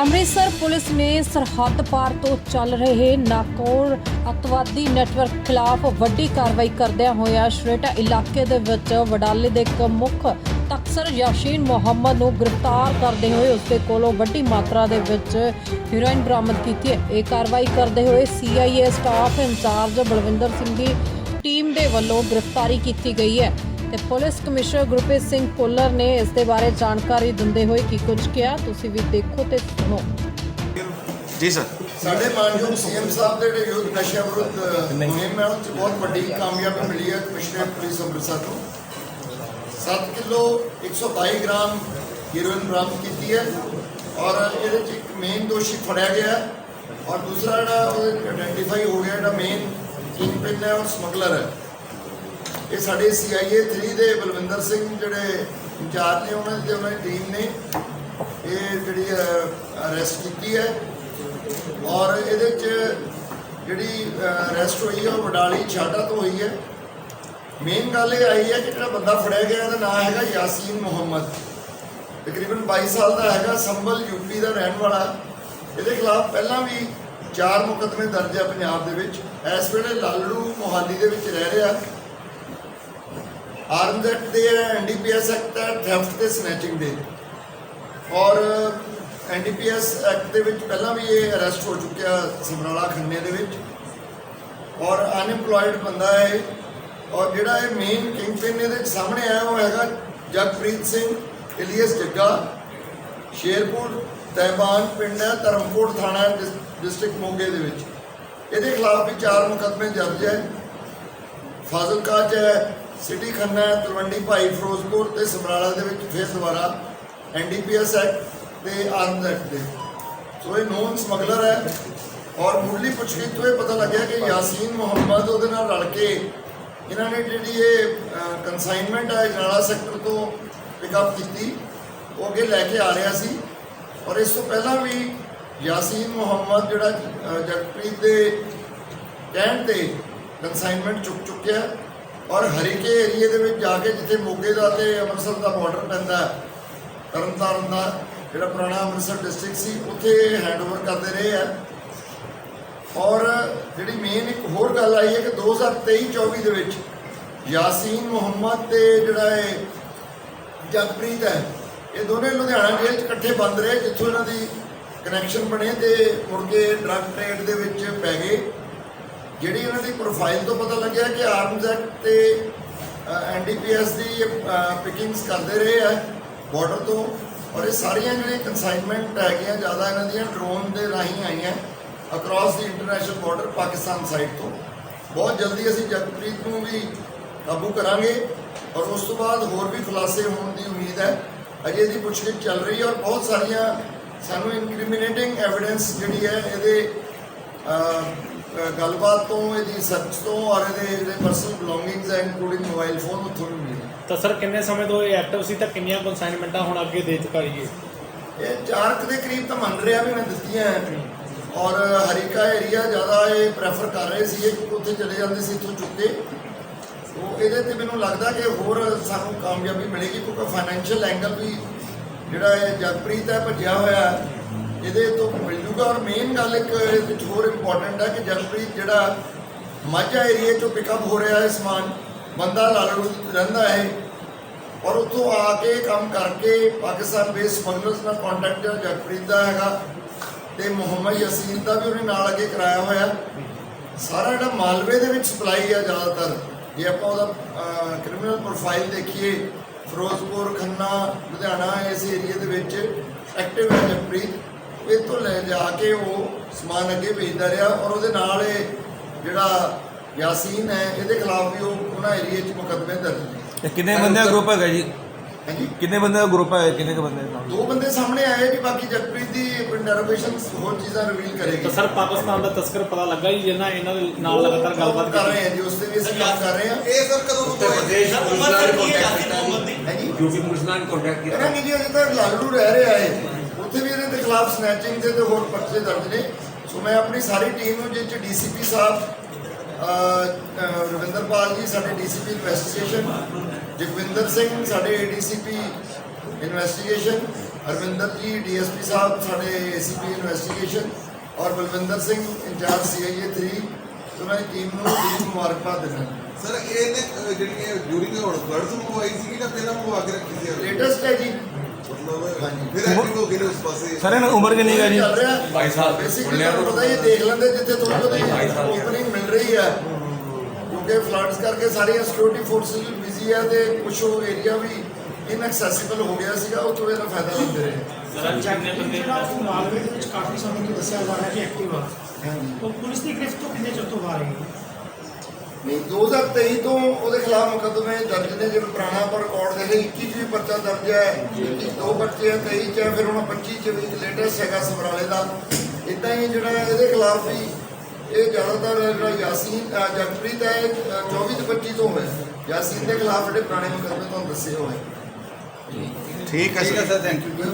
Amritsar police ਨੇ ਸਰਹੱਦ ਪਾਰ ਤੋਂ ਚੱਲ ਰਹੇ ਨਾਕੌਰ ਅਤਵਾਦੀ ਨੈਟਵਰਕ ਖਿਲਾਫ ਵੱਡੀ ਕਾਰਵਾਈ ਕਰਦਿਆਂ ਹੋਇਆ ਸ਼੍ਰੇਟਾ ਇਲਾਕੇ ਦੇ ਵਿੱਚ ਵਡਾਲੇ ਦੇ ਇੱਕ ਮੁੱਖ ਤਕਸਰ ਯਾਸ਼ੀਨ ਮੁਹੰਮਦ ਨੂੰ ਗ੍ਰਿਫਤਾਰ ਕਰਦੇ ਹੋਏ ਉਸ ਦੇ ਕੋਲੋਂ ਵੱਡੀ ਮਾਤਰਾ ਦੇ ਵਿੱਚ ਹੀਰੋਇਨ ਬਰਾਮਦ ਕੀਤੀ ਹੈ। ਇਹ ਕਾਰਵਾਈ ਕਰਦੇ ਹੋਏ CIA staff incharge Balwinder Singh ਦੀ ਟੀਮ ਦੇ ਵੱਲੋਂ ਗ੍ਰਿਫਤਾਰੀ ਕੀਤੀ ਗਈ ਹੈ। ਤੇ ਪੁਲਿਸ ਕਮਿਸ਼ਨਰ ਗੁਰਪ੍ਰੀਤ ਸਿੰਘ ਭੁੱਲਰ ਨੇ ਇਸ ਦੇ ਬਾਰੇ ਜਾਣਕਾਰੀ ਦਿੰਦੇ ਹੋਏ ਕੀ ਕੁਝ ਕਿਹਾ ਤੁਸੀਂ ਵੀ ਦੇਖੋ ਤੇ ਸੁਣੋ। ਜੀ ਸਰ। ਸਾਡੇ ਮਾਨਯੋਗ ਸੀਐਮ ਸਾਹਿਬ ਦੇ ਜਿਹੜੇ ਯੁੱਧ ਨਸ਼ਾ ਵਿਰੁੱਧ ਮੁਹਿੰਮ ਹੈ ਉਹ 'ਚ ਬਹੁਤ ਵੱਡੀ ਕਾਮਯਾਬੀ ਮਿਲੀ ਹੈ ਕਮਿਸ਼ਨਰ ਪੁਲਿਸ ਅੰਮ੍ਰਿਤਸਰ ਤੋਂ। 7 ਕਿਲੋ 122 ਗ੍ਰਾਮ ਹੀਰੋਇਨ ਬਰਾਮਦ ਕੀਤੀ ਹੈ ਔਰ ਇਹਦੇ 'ਚ ਇੱਕ ਮੇਨ ਦੋਸ਼ੀ ਫੜਿਆ ਗਿਆ ਹੈ ਔਰ ਦੂਸਰਾ ਜਿਹੜਾ ਉਹ ਆਇਡੈਂਟੀਫਾਈ ਹੋ ਗਿਆ ਜਿਹੜਾ ਮੇਨ ਕਿੰਗਪਿਨ ਹੈ ਔਰ ਸਮਗਲਰ ਹੈ। ਇਹ ਸਾਡੇ ਸੀਆਈਏ 3 ਦੇ ਬਲਵਿੰਦਰ ਸਿੰਘ ਜਿਹੜੇ ਇੰਚਾਰਜ ਨੇ, ਉਹਨਾਂ ਦੀ ਉਹਨਾਂ ਦੀ ਟੀਮ ਨੇ ਇਹ ਜਿਹੜੀ ਅਰੈਸਟ ਕੀਤੀ ਹੈ। ਔਰ ਇਹਦੇ ਚ ਜਿਹੜੀ ਅਰੈਸਟ ਹੋਈ ਹੈ, ਉਹ ਵਡਾਲੀ ਛਾਟਾ ਤੋਂ ਹੋਈ ਹੈ। ਮੇਨ ਗੱਲ ਇਹ ਆਈ ਹੈ ਕਿ ਜਿਹੜਾ ਬੰਦਾ ਫੜਿਆ ਗਿਆ, ਇਹਦਾ ਨਾਮ ਹੈਗਾ ਯਾਸੀਨ ਮੁਹੰਮਦ। ਤਕਰੀਬਨ 22 ਸਾਲ ਦਾ ਹੈਗਾ, ਸੰਭਲ ਯੂਪੀ ਦਾ ਰਹਿਣ ਵਾਲਾ। ਇਹਦੇ ਖਿਲਾਫ ਪਹਿਲਾਂ ਵੀ ਚਾਰ ਮੁਕੱਦਮੇ ਦਰਜ ਹੈ ਪੰਜਾਬ ਦੇ ਵਿੱਚ। ਇਸ ਵੇਲੇ ਲਾਲੜੂ ਮੋਹਾਲੀ ਦੇ ਵਿੱਚ ਰਹਿ ਰਿਹਾ। ਆਰਮਜ਼ ਐਕਟ ਦੇ ਹੈ ਐਨਡੀਪੀਐਸ ਐਕਟ ਹੈ ਥੈਫਟ ਤੇ ਸਨੈਚਿੰਗ ਦੇ। ਔਰ ਐਨਡੀਪੀਐਸ ਐਕਟ ਦੇ ਵਿੱਚ ਪਹਿਲਾਂ ਵੀ ਇਹ ਅਰੈਸਟ ਹੋ ਚੁੱਕਿਆ ਸਮਰਾਲਾ ਖੰਨੇ ਦੇ ਵਿੱਚ। ਔਰ ਅਨਇੰਪਲੋਇਡ ਬੰਦਾ ਹੈ ਔਰ ਜਿਹੜਾ ਇਹ ਮੇਨ ਕਿੰਗਪਿਨ ਇਹਦੇ ਵਿੱਚ ਸਾਹਮਣੇ ਆਇਆ ਉਹ ਹੈਗਾ ਜਗਪ੍ਰੀਤ ਸਿੰਘ ਇਲੀਅਸ ਜੱਗਾ। ਸ਼ੇਰਪੁਰ ਤੈਬਾਨ ਪਿੰਡ ਹੈ, ਧਰਮਕੋਟ ਥਾਣਾ ਡਿਸਟ੍ਰਿਕਟ ਮੋਗੇ ਦੇ ਵਿੱਚ। ਇਹਦੇ ਖਿਲਾਫ ਵੀ ਚਾਰ ਮੁਕੱਦਮੇ ਦਰਜ ਹੈ। ਫਾਜ਼ਿਲਕਾ ਚ ਹੈ ਸਿਟੀ ਖੰਨਾ, ਤਲਵੰਡੀ ਭਾਈ, ਫਿਰੋਜ਼ਪੁਰ ਤੇ ਸਮਰਾਲਾ ਦੇ ਵਿੱਚ ਫਿਰ ਦੁਬਾਰਾ ਐਨਡੀਪੀਐਸ ਐਕਟ ਤੇ ਆਰਮਜ਼ ਐਕਟ ਦੇ। ਸੋ ਇਹ ਨੋਨ ਸਮਗਲਰ ਹੈ ਔਰ ਮੁੱਢਲੀ ਪੁੱਛਗਿੱਛ ਤੋਂ ਇਹ ਪਤਾ ਲੱਗਿਆ ਕਿ ਯਾਸੀਨ ਮੁਹੰਮਦ ਉਹਦੇ ਨਾਲ ਰਲ ਕੇ ਇਹਨਾਂ ਨੇ ਜਿਹੜੀ ਇਹ ਕਨਸਾਈਨਮੈਂਟ ਹੈ ਜਨਾਲਾ ਸੈਕਟਰ ਤੋਂ ਪਿਕਅਪ ਕੀਤੀ। ਉਹ ਅੱਗੇ ਲੈ ਕੇ ਆ ਰਿਹਾ ਸੀ। ਔਰ ਇਸ ਤੋਂ ਪਹਿਲਾਂ ਵੀ ਯਾਸੀਨ ਮੁਹੰਮਦ ਜਿਹੜਾ ਜਗਪ੍ਰੀਤ ਦੇ ਕਹਿਣ ਤੇ ਕਨਸਾਈਨਮੈਂਟ ਚੁੱਕ ਚੁੱਕਿਆ। ਔਰ ਹਰੀਕੇ ਏਰੀਏ ਦੇ ਵਿੱਚ ਜਾ ਕੇ ਜਿੱਥੇ ਮੋਗੇ ਦਾ ਤੇ ਅੰਮ੍ਰਿਤਸਰ ਦਾ ਬਾਰਡਰ ਪੈਂਦਾ ਹੈ, ਤਰਨਤਾਰਨ ਦਾ ਜਿਹੜਾ ਪੁਰਾਣਾ ਅੰਮ੍ਰਿਤਸਰ ਡਿਸਟ੍ਰਿਕਟ ਸੀ ਉੱਥੇ ਹੈਂਡਓਵਰ ਕਰਦੇ ਰਹੇ ਆ ਔਰ ਜਿਹੜੀ ਮੇਨ ਇੱਕ ਹੋਰ ਗੱਲ ਆਈ ਹੈ ਕਿ 2023-24 ਦੇ ਵਿੱਚ ਯਾਸੀਨ ਮੁਹੰਮਦ ਤੇ ਜਿਹੜਾ ਹੈ ਜਗਪ੍ਰੀਤ ਹੈ ਇਹ ਦੋਨੇ ਲੁਧਿਆਣਾ ਜੇਲ੍ਹ 'ਚ ਇਕੱਠੇ ਬੰਦ ਰਹੇ ਜਿੱਥੋਂ ਇਹਨਾਂ ਦੀ ਕਨੈਕਸ਼ਨ ਬਣੇ ਤੇ ਮੁੜ ਕੇ ਡਰੱਗ ਟ੍ਰੇਡ ਦੇ ਵਿੱਚ ਪੈ ਗਏ। ਜਿਹੜੀ ਇਹਨਾਂ ਦੀ ਪ੍ਰੋਫਾਈਲ ਤੋਂ ਪਤਾ ਲੱਗਿਆ ਕਿ ਆਰਮਜ਼ ਐਕਟ ਤੇ ਐਨਡੀਪੀਐਸ ਦੀ ਪਿਕਿੰਗਸ ਕਰਦੇ ਰਹੇ ਆ ਬਾਰਡਰ ਤੋਂ, ਔਰ ਇਹ ਸਾਰੀਆਂ ਜਿਹੜੀਆਂ ਕਨਸਾਈਨਮੈਂਟ ਹੈਗੀਆਂ, ਜ਼ਿਆਦਾ ਇਹਨਾਂ ਦੀਆਂ ਡਰੋਨ ਦੇ ਰਾਹੀਂ ਆਈਆਂ ਅਕ੍ਰੋਸ ਦੀ ਇੰਟਰਨੈਸ਼ਨਲ ਬਾਰਡਰ ਪਾਕਿਸਤਾਨ ਸਾਈਡ ਤੋਂ। ਬਹੁਤ ਜਲਦੀ ਅਸੀਂ ਜਗਪ੍ਰੀਤ ਨੂੰ ਵੀ ਕਾਬੂ ਕਰਾਂਗੇ, ਔਰ ਉਸ ਤੋਂ ਬਾਅਦ ਹੋਰ ਵੀ ਖੁਲਾਸੇ ਹੋਣ ਦੀ ਉਮੀਦ ਹੈ। ਅਜੇ ਇਹਦੀ ਪੁੱਛਗਿੱਛ ਚੱਲ ਰਹੀ ਹੈ, ਔਰ ਬਹੁਤ ਸਾਰੀਆਂ ਸਾਨੂੰ ਇਨਕ੍ਰਿਮੀਨੇਟਿੰਗ ਐਵੀਡੈਂਸ ਜਿਹੜੀ ਹੈ, ਇਹਦੇ ਗੱਲਬਾਤ ਤੋਂ ਇਹਦੀ ਸਰਚ ਤੋਂ ਔਰ ਇਹਦੇ ਜਿਹੜੇ ਪਰਸਨਲ ਬਿਲੋਂਗਿੰਗਸ ਹੈ ਇਨਕਲੂਡਿੰਗ ਮੋਬਾਈਲ ਫੋਨ ਉੱਥੋਂ ਵੀ ਮਿਲੇ। ਤਾਂ ਸਰ ਕਿੰਨੇ ਸਮੇਂ ਤੋਂ ਇਹ ਐਕਟਿਵ ਸੀ ਤਾਂ ਕਿੰਨੀਆਂ ਕਨਸਾਈਨਮੈਂਟਾਂ ਹੁਣ ਅੱਗੇ ਦੇ ਚੁਕਾਈ ਹੈ ਇਹ? ਚਾਰ ਕੁ ਦੇ ਕਰੀਬ ਤਾਂ ਮੰਨ ਰਿਹਾ ਵੀ ਮੈਂ ਦਿੱਤੀਆਂ ਔਰ ਹਰੀਕਾ ਏਰੀਆ ਜ਼ਿਆਦਾ ਇਹ ਪ੍ਰੈਫਰ ਕਰ ਰਹੇ ਸੀ ਕਿ ਉੱਥੇ ਚਲੇ ਜਾਂਦੇ ਸੀ ਇੱਥੋਂ ਚੁੱਕ ਕੇ। ਉਹ ਇਹਦੇ ਤੇ ਮੈਨੂੰ ਲੱਗਦਾ ਕਿ ਹੋਰ ਸਾਨੂੰ ਕਾਮਯਾਬੀ ਮਿਲੇਗੀ ਕਿਉਂਕਿ ਫਾਈਨੈਂਸ਼ੀਅਲ ਐਂਗਲ ਵੀ ਜਿਹੜਾ ਇਹ ਜਗਪ੍ਰੀਤ ਹੈ ਭੱਜਿਆ ਹੋਇਆ ਹੈ, ਇਹਦੇ ਤੋਂ ਮਿਲ ਜੂਗਾ ਔਰ ਮੇਨ ਗੱਲ ਇੱਕ ਇਹਦੇ ਵਿੱਚ ਹੋਰ ਇੰਪੋਰਟੈਂਟ ਹੈ ਕਿ ਜਗਪ੍ਰੀਤ ਜਿਹੜਾ ਮਾਝਾ ਏਰੀਆ ਚੋਂ ਪਿਕਅਪ ਹੋ ਰਿਹਾ ਹੈ ਸਮਾਨ, ਬੰਦਾ ਲਾਲੜੂ ਰਹਿੰਦਾ ਹੈ। ਔਰ ਉੱਥੋਂ ਆ ਕੇ ਕੰਮ ਕਰਕੇ ਪਾਕਿਸਤਾਨ ਬੇਸ ਸਮਗਲਰਸ ਨਾਲ ਕੰਟੈਕਟ ਜਿਹੜਾ ਜਗਪ੍ਰੀਤ ਦਾ ਹੈਗਾ ਤੇ ਮੁਹੰਮਦ ਯਸੀਨ ਦਾ ਵੀ ਉਹਨੇ ਨਾਲ ਅੱਗੇ ਕਰਾਇਆ ਹੋਇਆ। ਸਾਰਾ ਜਿਹੜਾ ਮਾਲਵੇ ਦੇ ਵਿੱਚ ਸਪਲਾਈ ਆ ਜ਼ਿਆਦਾਤਰ। ਜੇ ਆਪਾਂ ਉਹਦਾ ਕ੍ਰਿਮੀਨਲ ਪ੍ਰੋਫਾਈਲ ਦੇਖੀਏ, ਫਿਰੋਜ਼ਪੁਰ, ਖੰਨਾ, ਲੁਧਿਆਣਾ ਇਸ ਏਰੀਆ ਦੇ ਵਿੱਚ ਐਕਟਿਵ ਹੈ ਜਗਪ੍ਰੀਤ ਇਹ ਤੋਂ ਲੈ ਜਾ ਕੇ ਉਹ ਸਮਾਨ ਅੱਗੇ ਭੇਜਦਾ ਰਿਹਾ ਔਰ ਉਹਦੇ ਨਾਲ ਇਹ ਜਿਹੜਾ ਯਾਸੀਨ ਹੈ ਇਹਦੇ ਖਿਲਾਫ ਵੀ ਉਹ ਉਹਨਾਂ ਏਰੀਆ 'ਚ ਮੁਕੱਦਮੇ ਦਰਜ ਨੇ। ਇਹ ਕਿੰਨੇ ਬੰਦੇ ਦਾ ਗਰੁੱਪ ਹੈਗਾ ਜੀ? ਹਾਂਜੀ? ਕਿੰਨੇ ਬੰਦੇ ਦਾ ਗਰੁੱਪ ਹੈ ਕਿੰਨੇ ਕੁ ਬੰਦੇ ਦਾ ਦੋ ਬੰਦੇ ਸਾਹਮਣੇ ਆਏ ਜੀ ਬਾਕੀ ਜਗਪ੍ਰੀਤ ਦੀ ਇੰਟਰੋਗੇਸ਼ਨ ਹੋਰ ਚੀਜ਼ਾਂ ਰਿਵੀਲ ਕਰੇਗੀ। ਤਾਂ ਸਰ ਪਾਕਿਸਤਾਨ ਦਾ ਤਸਕਰ ਪਤਾ ਲੱਗਾ ਜੀ ਜਿਹਨਾਂ ਇਹਨਾਂ ਦੇ ਨਾਲ ਲਗਾਤਾਰ ਗੱਲਬਾਤ ਕਰ ਰਹੇ ਹਾਂ ਜੀ ਉਸ ਤੇ ਵੀ ਅਸੀਂ ਕੰਮ ਕਰ ਰਹੇ ਹਾਂ ਇਹ ਸਰ ਕਦੋਂ ਉੱਤਰ ਪ੍ਰਦੇਸ਼ ਪੁਲਿਸ ਨਾਲ ਕੰਟੈਕਟ ਕੀਤਾ। ਹੈ। ਜੀ ਯੂਪੀ ਪੁਲਿਸ ਨਾਲ ਕੰਟੈਕਟ ਇਹਨਾਂ ਕੀਤਾ ਕੀ ਜੀ ਅਜੇ ਤੱਕ ਲਾਲੜੂ ਰਹਿ ਰਿਹਾ ਹੈ। ਉੱਥੇ ਵੀ ਇਹਦੇ ਦੇ ਖਿਲਾਫ ਸਨੈਚਿੰਗ ਦੇ ਤੇ ਹੋਰ ਪਰਚੇ ਦਰਜ ਨੇ ਸੋ ਮੈਂ ਆਪਣੀ ਸਾਰੀ ਟੀਮ ਨੂੰ ਜਿਸ ਚ ਡੀਸੀਪੀ ਸਾਹਿਬ ਰਵਿੰਦਰਪਾਲ ਜੀ ਸਾਡੇ ਡੀਸੀਪੀ ਇਨਵੈਸਟੀਗੇਸ਼ਨ ਜਗਵਿੰਦਰ ਸਿੰਘ ਸਾਡੇ ਏਡੀਸੀਪੀ ਇਨਵੈਸਟੀਗੇਸ਼ਨ ਹਰਵਿੰਦਰ ਜੀ ਡੀਐਸਪੀ ਸਾਹਿਬ ਸਾਡੇ ਏਸੀਪੀ ਇਨਵੈਸਟੀਗੇਸ਼ਨ ਔਰ ਬਲਵਿੰਦਰ ਸਿੰਘ ਇੰਚਾਰਜ ਸੀਆਈਏ 3 ਉਹਨਾਂ ਦੀ ਟੀਮ ਨੂੰ ਦਿਲੀ ਮੁਬਾਰਕਬਾਦ ਦਿੰਦਾ ਸਰ ਅਹ, ਜਿਹੜੀ ਇਹ ਜੂਰੀ ਦੇ ਹੁਣ ਫਲੱਡਸ ਮੰਗਵਾਈ ਸੀ ਕਿ ਪਹਿਲਾਂ ਮੰਗਵਾ ਕੇ ਰੱਖੀ ਸੀ ਇਹ? ਲੇਟੈਸਟ ਹੈ ਜੀ। ਫਿਰ ਐਕਟਿਵ ਹੋ ਗਏ ਨੇ ਉਸ ਪਾਸੇ। ਸਰ ਇਹਨਾਂ ਉਮਰ ਕਿੰਨੀ ਹੈ ਜੀ? ਚੱਲ ਰਿਹਾ ਭਾਈ ਸਾਹਿਬ, ਬੇਸਿਕਲੀ ਤੁਹਾਨੂੰ ਪਤਾ ਹੀ ਹੈ, ਦੇਖ ਲੈਂਦੇ ਜਿੱਥੇ ਤੁਹਾਨੂੰ ਭਾਈ ਪਤਾ ਸਾਹਿਬ। ਓਪਨਿੰਗ ਮਿਲ ਰਹੀ ਹੈ। ਕਿਉਂਕਿ ਫਲੱਡਸ ਕਰਕੇ ਸਾਰੀਆਂ ਸਿਕਿਉਰਿਟੀ ਫੋਰਸਿਸ ਬਿਜ਼ੀ ਹੈ ਤੇ ਕੁਝ ਉਹ ਏਰੀਆ ਵੀ ਇਨਐਕਸੈਸਿਬਲ ਹੋ ਗਿਆ ਸੀਗਾ ਉਹ ਤੋਂ ਇਹਦਾ ਫਾਇਦਾ ਲੈਂਦੇ ਰਹੇ। ਜਿਹੜਾ ਉਹ ਮਾਲਵੇ ਦੇ ਵਿੱਚ ਕਾਫੀ ਸਮੇਂ ਤੋਂ ਦੱਸਿਆ ਜਾ ਰਿਹਾ ਕਿ ਐਕਟਿਵ ਆ। ਹਾਂਜੀ। ਉਹ ਪੁਲਿਸ ਦੀ ਗ੍ਰਿਫਤ ਤੋਂ ਕਿੰਨੇ ਚਿਰ ਤੋਂ ਬਾਹਰ ਹੈ ਨਹੀਂ 2023 ਤੋਂ ਉਹਦੇ ਖਿਲਾਫ ਮੁਕੱਦਮੇ ਦਰਜ ਨੇ ਜਿਵੇਂ ਪੁਰਾਣਾ ਪਰ ਰਿਕਾਰਡ ਦੇ ਲਈ 21 ਚ ਵੀ ਪਰਚਾ ਦਰਜ ਹੈ 21 ਦੋ ਬੱਚੇ ਹੈ 23 ਚ ਹੈ, ਫਿਰ ਹੁਣ 25 ਚ ਵੀ ਇੱਕ ਲੇਟੈਸਟ ਹੈਗਾ ਸਮਰਾਲੇ ਦਾ। ਇਦਾਂ ਹੀ ਜਿਹੜਾ ਇਹਦੇ ਖਿਲਾਫ ਵੀ ਇਹ ਜ਼ਿਆਦਾਤਰ ਜਿਹੜਾ ਯਾਸੀਨ ਜਗਪ੍ਰੀਤ ਹੈ ਇਹ, ਅ, 24 ਤੇ 25 ਤੋਂ ਹੋਇਆ। ਯਾਸੀਨ ਦੇ ਖਿਲਾਫ ਜਿਹੜੇ ਪੁਰਾਣੇ ਮੁਕੱਦਮੇ ਤੁਹਾਨੂੰ ਦੱਸੇ ਹੋਏ। ਠੀਕ ਹੈ ਹੈ ਸਰ। Thank you